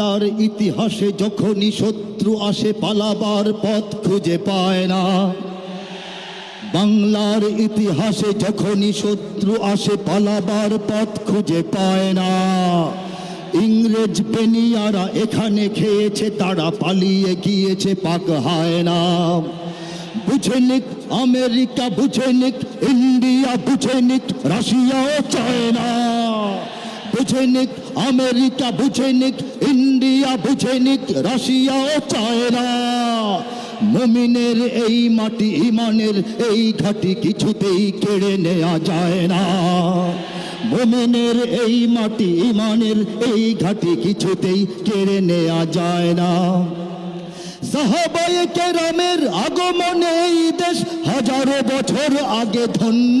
তার ইতিহাসে যখনই শত্রু আসে পালাবার পথ খুঁজে পায় না। বাংলার ইতিহাসে যখনই শত্রু আসে পালাবার পথ খুঁজে পায় না। ইংরেজ পেনিয়ারা এখানে খেয়েছে, তারা পালিয়ে গিয়েছে, পাক হায় না। বুঝে নিক আমেরিকা, বুঝে নিক ইন্ডিয়া, বুঝে নিক রাশিয়াও চায় না। বুঝে নিক আমেরিকা, বুঝে নিক ইন্ডিয়া বুঝে নিক রাশিয়াও চায় না মুমিনের এই মাটি, ইমানের এই ঘাটি কিছুতেই কেড়ে নেওয়া যায় না। মুমিনের এই মাটি, ইমানের এই ঘাটি কিছুতেই কেড়ে নেওয়া যায় না। সাহাবায়ে কেরামের আগমনে এই দেশ হাজারো বছর আগে ধন্য।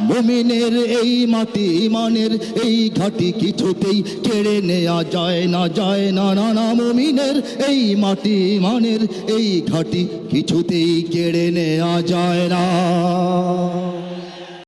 মুমিনের এই মাটি ইমানের এই ঘাটি কিছুতেই কেড়ে নেয়া যায় না যায় না। না না মুমিনের এই মাটি ইমানের এই ঘাটি কিছুতেই কেড়ে নেয়া যায় না।